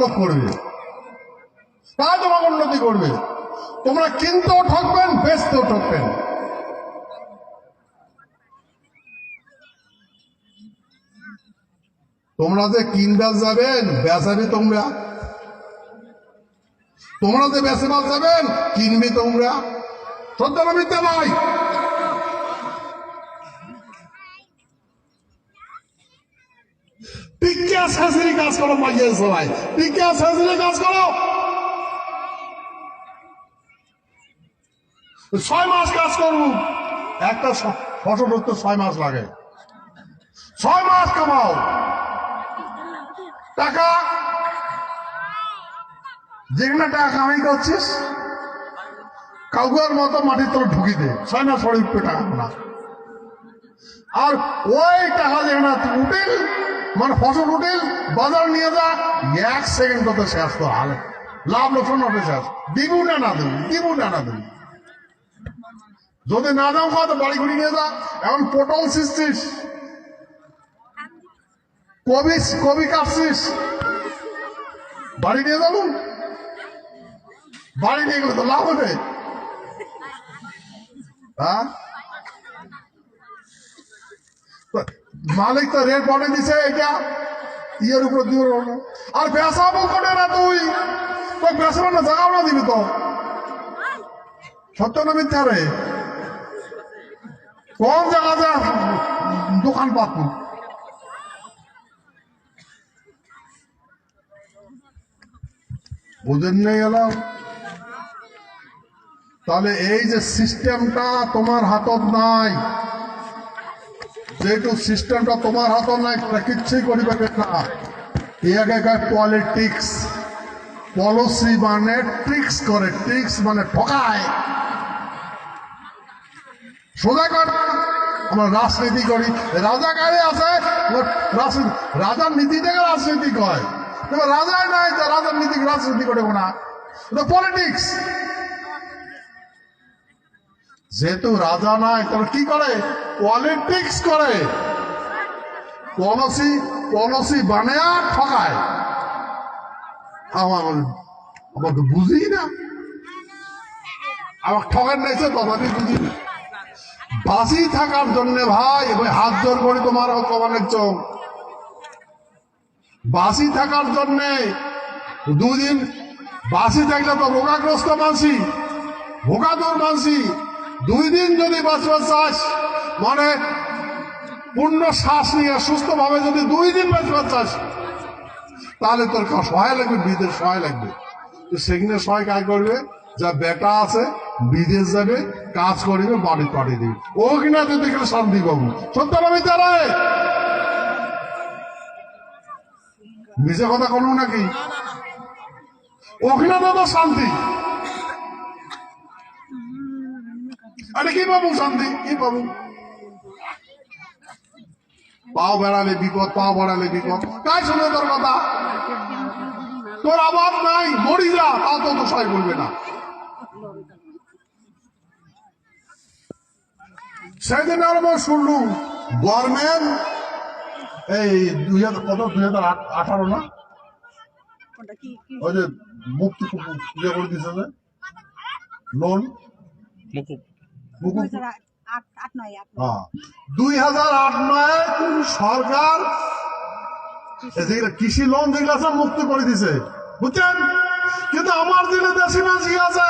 লাভ করবে। তাই তোমাকে উন্নতি করবে। তোমরা কিনতেও ঠকবেন বেচতেও ঠকবেন। তোমরা যে কিনবে যাবেন বেচাবে তোমরা। তোমরা যে বেচে যাবেন, কিনবে তোমরা। সত্য না মিথ্যা ভাই টিকা শাশুড়ি কাজ করো, মাইয়ের সবাই টিকা শাশুড়ি কাজ করো। ছয় মাস কাজ করব। একটা ফসল হতে ছয় মাস লাগে। ছয় মাস কামাও। টাকা? যেখানে টাকা কামাই করছিস, কাউকের মতো মাটির তলে ঢুকি দে। ছয় মাস পরে টাকা না। আর ওই টাকা যেখানে উঠিল মানে ফসল উঠিল বাজার নিয়ে যা, এক সেকেন্ড তো শেষ তো হাল। লাভ লোকসান হবে শেষ। দিবু না না দেবু, দিবু না না দেবু। যদি না দাও কত বাড়ি ঘুরি নিয়ে যা। এখন পটল ছিসছিস কবি কবি কাটছিস। বাড়ি নিয়ে যাব বাড়ি নিয়ে গেলে তো লাভ হবে। হ্যাঁ? মালিক তো রেট বলে দিছে, এটা ইয়ের উপর দিয়ে। আর বেসাবো করে না তুই? তো বেসাবো না জায়গাও না দিবি তো। সত্য না মিথ্যা রে? কোন জায়গাতে দোকান পাত বুঝেন নেই এলাম তাহলে এই যে সিস্টেমটা তোমার হাতত নাই। যেহেতু সিস্টেমটা তোমার হাতত নাই, তোমরা কিচ্ছুই করিবে না। ইয়াকে কয় পলিটিক্স পলিসি মানে ট্রিক্স করে ট্রিক্স মানে ঠকায়। সোজা কর, আমরা রাজনীতি করি। রাজা কারে আছে? রাজার নীতি থেকে রাজনীতি কয়। রাজাই নাই রাজার নীতি রাজনীতি করে না। পলিটিক্স যেহেতু রাজা নাই, তাহলে কি করে? পলিটিক্স করে। পলিসি পলিসি বানায়া ঠকায়। আমার তো বুঝি না। আমার ঠকার নাইছে তথাপি বুঝি না। বাসি থাকার জন্য ভাই, ওই হাত জোর করে তোমার কমানের চোখ। বাসি থাকার জন্য দুদিন বাসি থাকলে তো রোগাগ্রস্ত মানসি, ভোগাদুর মানসি। দুই দিন যদি বাঁচবার চাস মানে পূর্ণ শ্বাস নিয়ে সুস্থ ভাবে যদি দুই দিন বাঁচবার চাস, তাহলে তোর সহায় লাগবে, বিদেশ সহায় লাগবে। সেখানে সহায় কাজ করবে? যা বেটা আছে, বিদেশ যাবে, কাজ করবে, বাড়ি পাঠিয়ে দিবে। ও কিনা তুই দেখলে শান্তি পাবো। সত্য আমি তারা নিজে কথা কোনো নাকি? ওখানে তো শান্তি। কি পাবো শান্তি? কি পাবো? পাও বেড়ালে বিপদ পাও বেড়ালে বিপদ। কাই শুনে তোর কথা। তোর আবার নাই মরি যা তাও তো তো সহায় করবে না। সেদিন আর আমার শুনলুম গভর্নমেন্ট এই দুই হাজার কত? দুই হাজার আট- আঠারো না? কোনটা কি কি? ওই যে মুক্তি ইয়ে করে দিছে যে। লোন মুকুব। হ্যাঁ। দুই হাজার আট নয়, সরকার কৃষি লোন যেগুলো আছে, মুক্ত করে দিছে। বুঝছেন? কিন্তু আমার দিলে দেশি মাঝি আছে?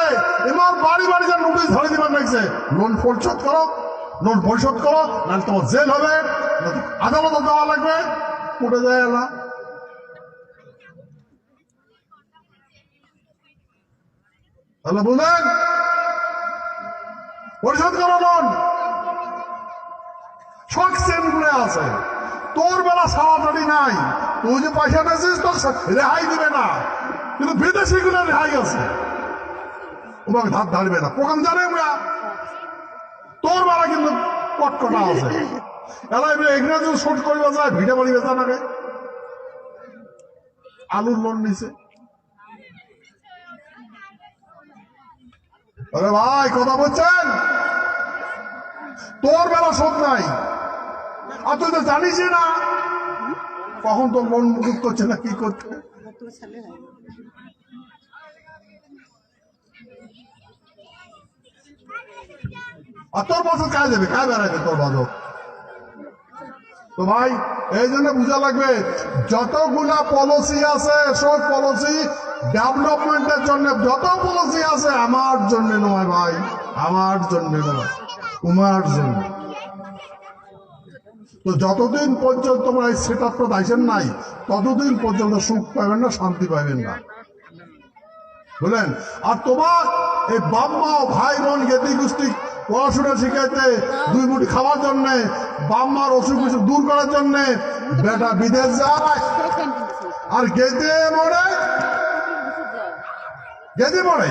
এবার বাড়ি বাড়ি যা নোটিশ ধরে দিবার লাগছে লোন পরিশোধ করো লোন পরিশোধ করো, নাহলে তোমার জেল হবে। আদালতে দেওয়া লাগবে, কোর্টে যায় না। তাহলে বুঝলেন পরিশোধ আছে। তোর বেলা সারাটারি নাই। তুই যে পয়সা তোর রেহাই দিবে না। কিন্তু বিদেশি গুলো রেহাই আছে। তোমাকে ধার ধারবে না। প্রোগ্রাম জানে আমরা। তোর বেলা কিন্তু কটকটা আছে। এলা এবার ইংরেজি শুট করবে যায় ভিড়ে বাড়ি বেচা নাকে আলুর লোন নিছে। আরে ভাই, কথা বলছেন? তোর বেলা শোধ নাই। আর তুই তো জানিস না। কখন তোর মন মুকুব করছে না, কি করছে তোর আর তোর বছর কাজ দেবে, কাজ বেড়াবে তোর বাদক। তো ভাই, এই জন্য বুঝা লাগবে, যতগুলা পলিসি আছে, সব পলিসি ডেভেলপমেন্টের জন্য যত পলিসি আছে আমার জন্য নয় ভাই, আমার জন্য নয়, তোমার জন্য। তো যতদিন পর্যন্ত তোমরা এই সেট আপটা দাইছেন নাই, ততদিন পর্যন্ত সুখ পাবেন না, শান্তি পাবেন না। বুঝলেন? আর তোমার এই বাম্মা ভাই বোন গেতি গোষ্ঠী পড়াশোনা শিখাইতে দুই মুঠি খাওয়ার জন্যে, বাম্মার অসুখ বিসুখ দূর করার জন্যে, বেটা বিদেশ যায়। আর গেতে মরে গেতে মরে।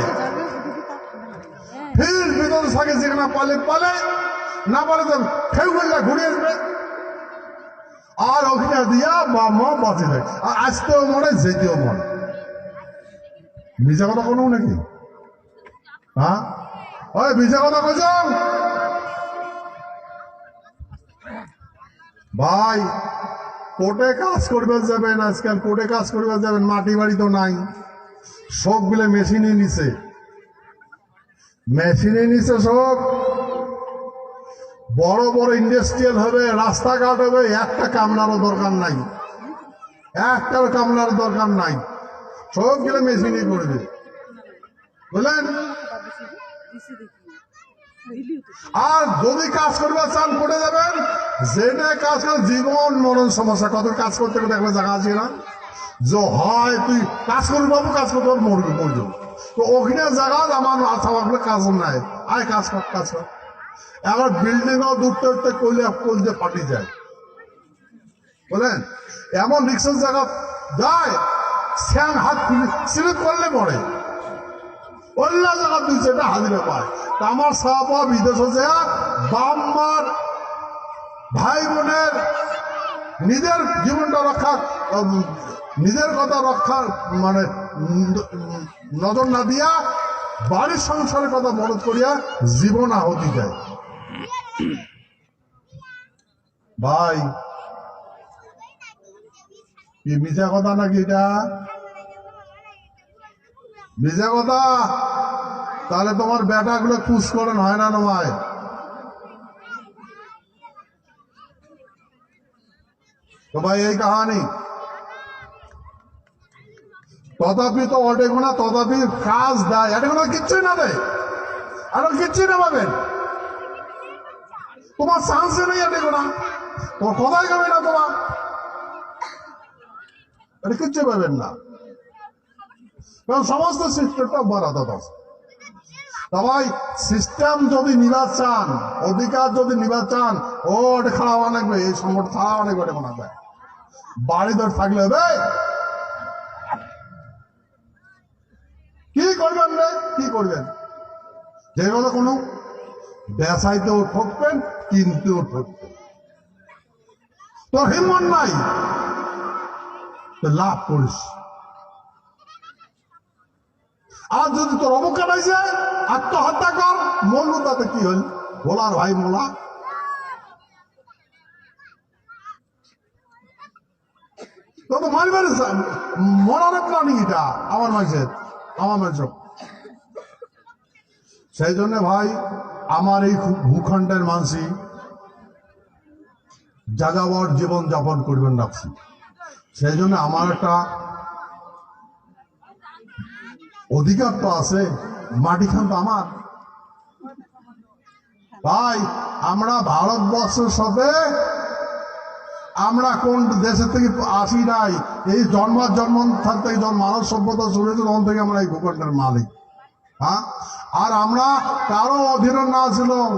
ফির ভিতরে থাকে যেখানে পালে পালে। না পালে তো ফেউ বললে ঘুরে আসবে। আর ওখানে দিয়া বাম্মা বাঁচে যায় আর আসতেও মরে যেতেও মরে। মিজা কথা কোনো নাকি? হ্যাঁ? ওই মিজা কথা কইছ? ভাই কোর্টে কাজ করবে যাবেন আজকাল কোর্টে কাজ করবে যাবেন মাটি বাড়ি তো নাই। সবগুলো মেশিনে নিছে। মেশিনে নিছে সব। বড় বড় ইন্ডাস্ট্রিয়াল হবে, রাস্তাঘাট হবে, একটা কামলারও দরকার নাই। একটার কামলার দরকার নাই। সবগুলো গেলে মেশিনে করবে বুঝলেন? আর যদি কাজ করবে চান করে যাবেন যেটা কাজ করে, জীবন মরণ সমস্যা। কত কাজ করতে একবার জায়গা আছে না যে, হয়, তুই কাজ করবি বাবু, কাজ করতে পারবি মরবি তো ওখানে জায়গা আমার আশা ভাবলে কাজ নাই। আয়, কাজ কর কাজ কর। এবার বিল্ডিংও দূরতে উঠতে করলে করলে ফাটি যায়। বলেন, এমন রিক্সার জায়গা যায়, শ্যাম হাত স্লিপ করলে মরে। অন্য জায়গা দুই চারটা হাজিরে পায়। তা আমার সাপা বিদেশ হচ্ছে বাম্মার ভাই বোনের নিজের জীবনটা রক্ষা নিজের কথা রক্ষার মানে নজর না দিয়া বাড়ির সংসারের কথা মদত করিয়া জীবন আহতি যায় ভাই, কি মিথ্যা কথা নাকি এটা? মিথ্যা কথা? তাহলে তোমার বেটা গুলো খুশ করেন, হয় না নয়? তো ভাই এই কাহানি? তথাপি তো অটে গোনা তথাপি কাজ দেয়। এটা কোনো কিচ্ছুই না দেয়। আর কিচ্ছুই না পাবেন। তোমার চান্সই নেই এটে গোনা তোমার কথাই যাবে না তোমার। এটা কিচ্ছু পাবেন না। কারণ সমস্ত সিস্টেমটা বরাদ আছে। সবাই সিস্টেম যদি নিবা চান, অধিকার যদি নিবা চান ও ওটা খাওয়া অনেকবে এই খাওয়া অনেকবে এটা মনে হবে বাড়ি ধর থাকলে হবে কি করবেন রে কি করবেন যে কথা কোনো বেসাইতেও ঠকবেন কিনতেও ঠকবেন। তোর হিম্মত নাই। লাভ করিস। আর যদি তোর অবকাশ হয়ে যায়, আত্মহত্যা কর। মরলু তাতে কি হল? ভোলার ভাই মোলা। তো তো মারিবার মরার প্ল্যানিং এটা, আমার মাঝের আমার মাঝে সেই জন্য ভাই, আমার এই ভূখণ্ডের মানসি যাযাবর জীবন যাপন করবেন রাখছি। সেই জন্য আমার একটা অধিকার তো আছে, মাটি খান তো আমার। ভাই, আমরা ভারতবর্ষের সাথে আমরা কোন দেশের থেকে আসি নাই, এই জন্ম জন্ম থেকে যখন মানব সভ্যতা হয়েছে, তখন থেকে আমরা এই ভূখণ্ডের মালিক। হ্যাঁ? আর আমরা কারও অধীনে না ছিলাম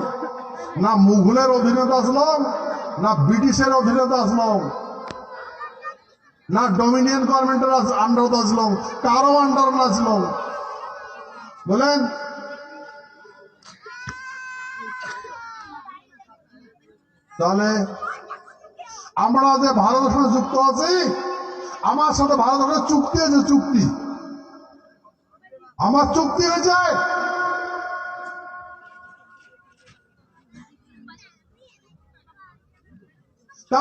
না মুঘলের অধীনতা আসলাম? না ব্রিটিশের অধীনতা আসলাম? না ডমিনিয়ন গভর্নমেন্টের আন্ডারতে আসলাম? কারও আন্ডার না আসলাম বলেন? তাহলে আমরা যে ভারতের সাথে যুক্ত আছি, আমার সাথে ভারতের চুক্তি আছে, চুক্তি। আমার চুক্তি হয়ে যায়।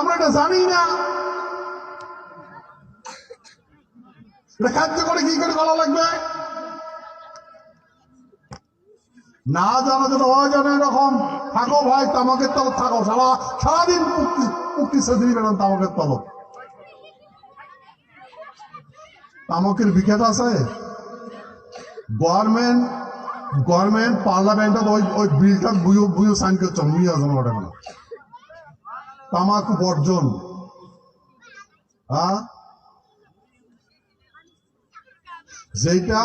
আমরা এটা জানি না। এটা খাদ্য করে কি করে করা লাগবে? না জানা যেন যেন এরকম। থাকো ভাই, তামাকের তলব থাকো। সারা সারাদিন মুক্তি সেদিনই বেড়ান তামাকের তলব তামাকের বিখ্যাত আছে? গভর্নমেন্ট গভর্নমেন্ট পার্লামেন্টত ওই ওই বিলটা বুঝো বুঝো সাইন করছে মুই আছে ওটা তামাকু বর্জন। হ্যাঁ? যেটা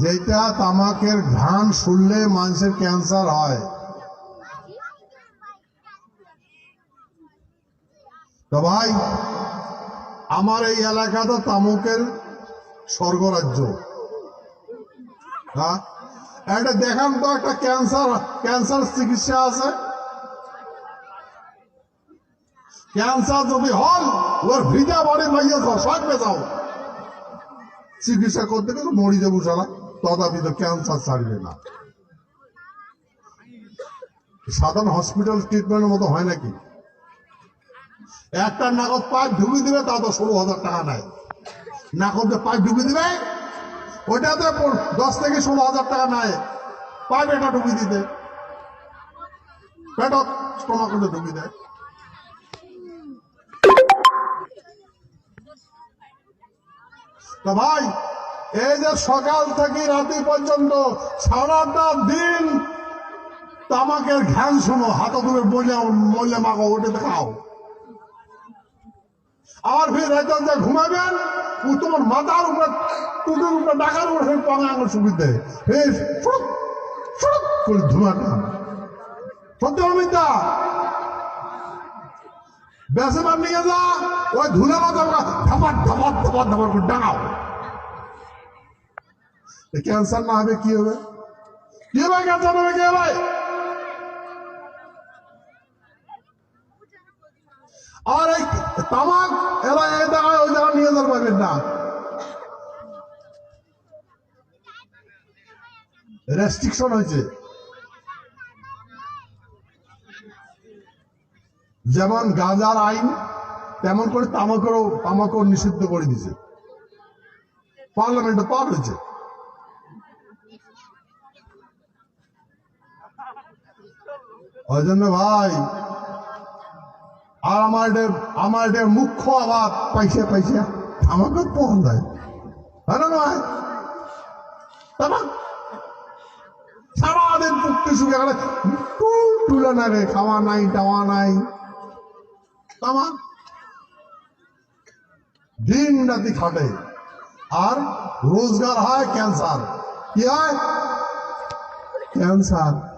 যেটা তামাকের ঘ্রাণ শুনলে মানুষের ক্যান্সার হয়। তো ভাই, আমার এই এলাকাটা তামুকের স্বর্গরাজ্য। হ্যাঁ? একটা দেখান তো, একটা ক্যান্সার ক্যান্সার চিকিৎসা আছে। ক্যান্সার যদি হল ওর ভিজা বাড়ি মাইয়া সব পেছাও চিকিৎসা করতে গেলে মরি যাব সারা তথাপি তো ক্যান্সার ছাড়বে না। সাধারণ হসপিটাল ট্রিটমেন্টের মতো হয় নাকি? একটা নাকদ পাইপ ঢুকে দিবে তা তো ষোলো হাজার টাকা নেয় নাকদে পাইপ ঢুকে দিবে ওইটাতে দশ থেকে ষোলো হাজার টাকা নেয়। পাইপ এটা ঢুকি দিতে। পেটত ঢুকে দেয়। তো ভাই, এই যে সকাল থেকে রাতে পর্যন্ত, সারাটা দিন তামাকের ঘ্যান শোনো, হাতে তুমি বলে মাগো ওটা খাও। আর ফির রাতে যে ঘুমাবেন, ও তোমার মাথার উপরে টুটুর উপরে ডাকার উপরে সেই পঙ্গা আঙুল সুবিধে ফির ফুড়ুক ফুড়ুক করে ধুমাটা সত্য অমিতা বেসেবার নিয়ে যা, ওই ধুলে মাথা ধাপাট ধাপাট ধাপাট ধাপাট করে ডাঙাও ক্যান্সার না হবে, কি হবে? কি হবে? ক্যান্সার হবে, কি হবে? আর এই তামাক এরা এই জায়গায় ওই জায়গায় নিয়ে যেতে পারবেন না। রেস্ট্রিকশন হয়েছে। যেমন গাঁজার আইন, তেমন করে তামাকেরও, তামাকও নিষিদ্ধ করে দিছে পার্লামেন্টে পার হয়েছে। ওই জন্য ভাই আর আমার এটা মুখ্য আবার পয়সা পয়সা আমাকে পহন দেয়। না নয় সারাদিন পুক্তি শুকে গেলে টুলে না রে, খাওয়া নাই টাওয়া নাই। তামা, দিন রাতি খাটে। আর রোজগার হয় ক্যান্সার। কি হয়? ক্যান্সার।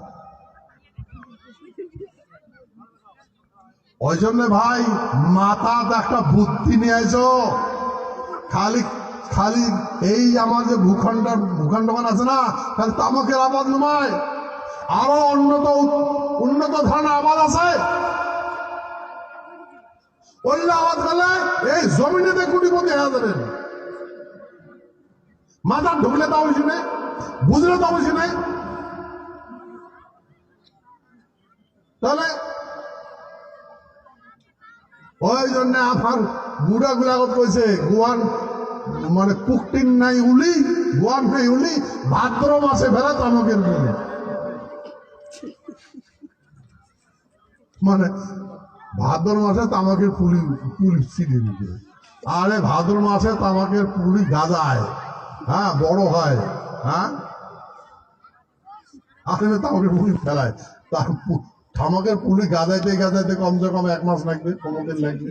ওই জন্য ভাই মাথাতে একটা বুদ্ধি নিয়ে আইছো। খালি খালি এই আমার যে ভূখণ্ড ভূখণ্ডমান আছে না তাহলে তামাকের আবাদ নয় আরও উন্নত উন্নত ধরনের আবাদ আছে। অন্য আবাদ করলে এই জমিনেতে কোটিপতি হয়ে যাবেন মাথা ঢুকলে তাও বেশি নেই, বুঝলে তাও বেশি নেই। তাহলে ওই জন্য আমার বুড়া গুলাগত কইছে, গোয়ান মানে পুকটিন নাই উলি, গোয়ান নাই উলি, ভাদ্র মাসে ফেরা তামকের গুলি মানে ভাদ্র মাসে তামাকের পুলি পুলি ছিঁড়ে দিতে আরে ভাদ্র মাসে তামাকের পুলি গাজায় হ্যাঁ বড় হয় হ্যাঁ? আসলে তামাকের পুলি ফেলায়, তার তামাকের পুলি গাদাইতে গাজাইতে কমসে কম এক মাস লাগবে পনেরো দিন লাগবে।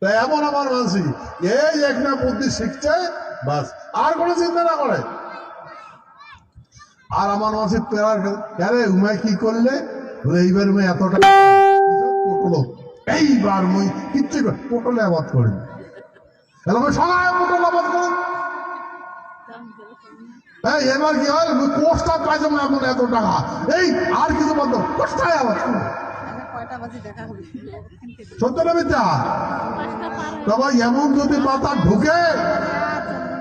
তাই এমন আমার মানসি, এই একটা বুদ্ধি শিখছে, বাস, আর কোনো চিন্তা না করে। আর আমার মাসি পেরার আরে উমায় কি করলে? এইবার মুই এত টাকা পটল? এইবার মুই কিচ্ছু পটলে আবাদ করি। তাহলে সবাই পটল আবাদ করি এই, এবার কি হয়? কোষ্টা পাইতাম না এখন এত টাকা। এই, আর কিছু বন্ধ কোষ্টায় আবাদ করি তাহলে কয়টা বাজে দেখা হবে সত্য এমন যদি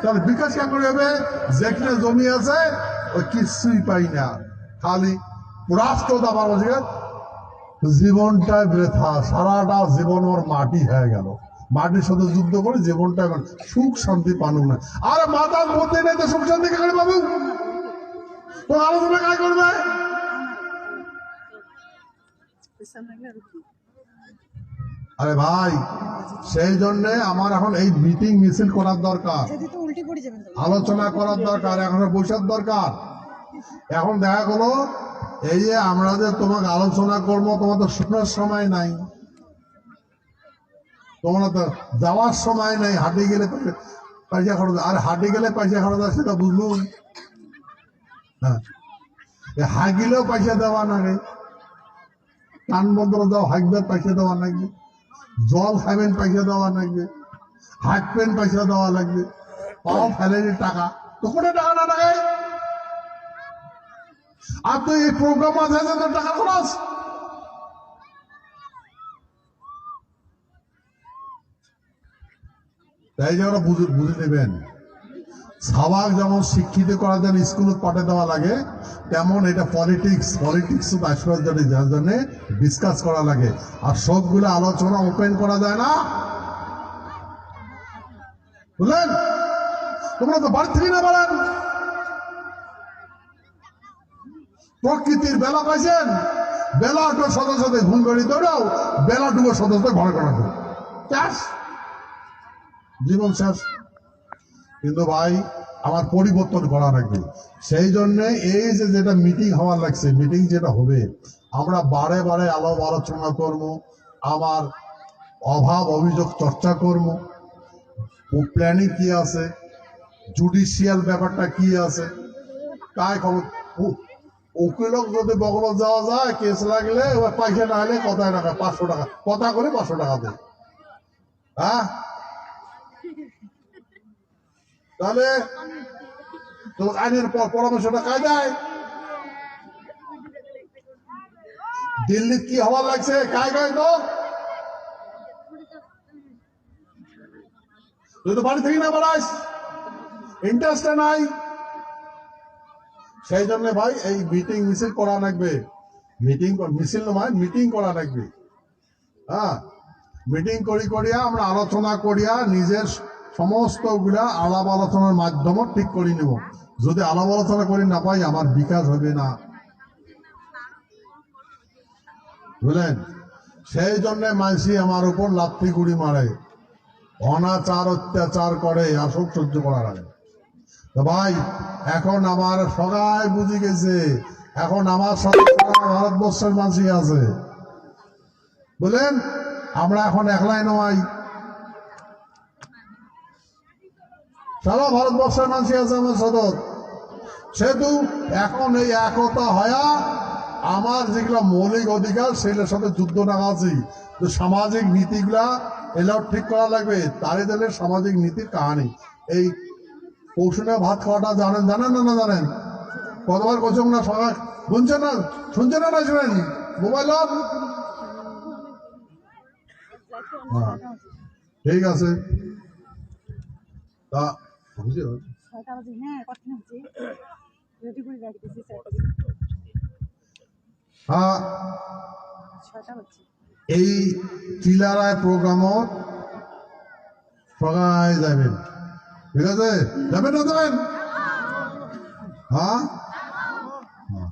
তাহলে বিকাশ করে হবে যেখানে জমি আছে, ওই পাই না। খালি রাষ্ট্র বৃথা, সারাটা জীবন ওর মাটি হয়ে গেল। মাটির সাথে যুদ্ধ করে জীবনটা এখন সুখ শান্তি পানুক না। আরে মাতার মধ্যে নেই তো সুখ শান্তি কেন পাবো? তো আলোচনা কাজ করবে। আর ভাই সেই জন্য আমার এখন এই মিটিং মিছিল করার দরকার। আলোচনা করার দরকার এখন বৈশাখ দরকার। এখন দেখা গেলো এই যে আমরা যে তোমাকে আলোচনা করব তোমার তো শোনার সময় নাই। তোমরা তো যাওয়ার সময় নাই, হাটে গেলে পয়সা- খরচ আর হাটে গেলে পয়সা খরচ আছে সেটা বুঝলুম হ্যাঁ। হাগিলেও পয়সা দেওয়া লাগে কান বন্ধ দাও হাগবার পয়সা দেওয়া লাগবে জল খাবেন, পয়সা দেওয়া লাগবে হাঁটবেন, পয়সা দেওয়া লাগবে পাও ফেলেনি টাকা। তো কোনে টাকা না লাগে আর তো এই প্রোগ্রাম আছে টাকা খরচ? তাই যে ওরা বুঝে বুঝে নেবেন। সাবাক যেমন শিক্ষিত করার জন্য স্কুলে পাঠে দেওয়া লাগে, তেমন এটা পলিটিক্স পলিটিক্স আসবার জন্য, যার জন্যে ডিসকাস করা লাগে। আর সবগুলো আলোচনা ওপেন করা যায় না। বুঝলেন? তোমরা তো বাড়ি থেকে না বলেন প্রকৃতির বেলা পাইছেন। বেলা তো সদস্য সাথে ঘুম করে দৌড়াও বেলা ডুবো সদস্য ঘরে করা চাষ জীবন শেষ। কিন্তু ভাই, আমার পরিবর্তন করা লাগবে সেই জন্য এই যে যেটা মিটিং হওয়ার লাগছে মিটিং যেটা হবে, আমরা বারে বারে আলো আলোচনা করব, আমার অভাব অভিযোগ চর্চা করব প্ল্যানিং কি আছে জুডিশিয়াল ব্যাপারটা কি আছে। তাই খবর উকিলক যদি বগল যাওয়া যায় কেস লাগলে পয়সা না হলে কথায় টাকা পাঁচশো টাকা, কথা করে পাঁচশো টাকা দেয়। হ্যাঁ? তাহলে তো আইনের প- পরামর্শটা কাজ দিল্লি কি হওয়া লাগছে? কায় গায় তো তুই তো বাড়ি থেকে না বাড়াইস ইন্টারেস্টে নাই। সেই জন্য ভাই এই মিটিং মিছিল করা লাগবে। মিটিং মিছিল নয় মিটিং করা লাগবে। হ্যাঁ? মিটিং করি করিয়া আমরা আলোচনা করিয়া নিজের সমস্তগুলা আলাপ আলোচনার মাধ্যমে ঠিক করে নেব। যদি আলাপ আলোচনা করি না পাই, আমার বিকাশ হবে না। বুঝলেন? সেই জন্য মানসি আমার উপর লাথি গুড়ি মারে। অনাচার, অত্যাচার করে আসল সহ্য করা তো ভাই, এখন আমার সবাই বুঝে গেছে। এখন আমার ভারতবর্ষের মানুষই আছে। বলেন আমরা এখন একলাই নয়। সারা ভারতবর্ষের মানুষই আছে আমার সদর। সেহেতু এখন এই একতা হয়া আমার যেগুলা মৌলিক অধিকার, সেগুলোর সাথে যুদ্ধ নাগাছি তো সামাজিক নীতিগুলা এলাও ঠিক করা লাগবে। তারে তাহলে সামাজিক নীতির কাহানি। এই পৌষণে ভাত খাওয়াটা জানেন জানেন না না জানেন? কতবার কচুম না সবাই? শুনছেন না? শুনছেন না না শুনেন? মোবাইল? হ্যাঁ। ঠিক আছে। তা ছয়টা বাজে হ্যাঁ কঠিন হচ্ছে? রেডি করে রাখতেছি হ্যাঁ। ছয়টা এই চিলারায় প্রোগ্রামত সবাই যাবেন ঠিক আছে? যাবেন না যাবেন? হ্যাঁ? হ্যাঁ।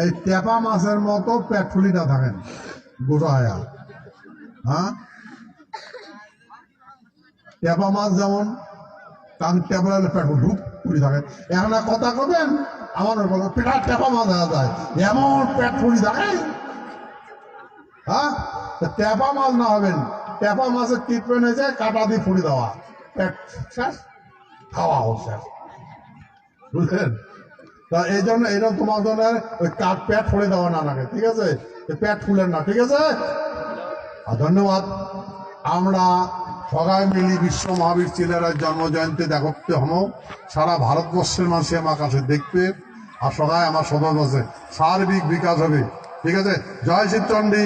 এই টেপা মাছের মতো পেট্রোলি না থাকেন গোসায়া হ্যাঁ? টেপা মাছ যেমন কান টেপা পেট ঢুক ফুলি থাকে এখন কথা কবেন? আমার বলব পেটার টেপা দেখা যায়। এমন পেট ফুলি থাকে হ্যাঁ? তো ট্যাপা মাছ না হবেন ট্যাপা মাছের ট্রিটমেন্ট হয়েছে কাটা দিয়ে ফুড়ি দেওয়া। পেট শেষ, খাওয়া হোক শেষ। বুঝলেন? তা এই জন্য এইরকম তোমার জন্য ওই কাঠ পেট ফুড়ে দেওয়া না লাগে, ঠিক আছে? পেট ফুলেন না, ঠিক আছে? আর ধন্যবাদ। আমরা সবাই মিলি বিশ্ব মহাবীর চিলেরার জন্ম জয়ন্তী দেখতে হম। সারা ভারতবর্ষের মানুষ আমার কাছে দেখবে। আর সবাই আমার আছে সার্বিক বিকাশ হবে। ঠিক আছে? জয় শিবচন্ডী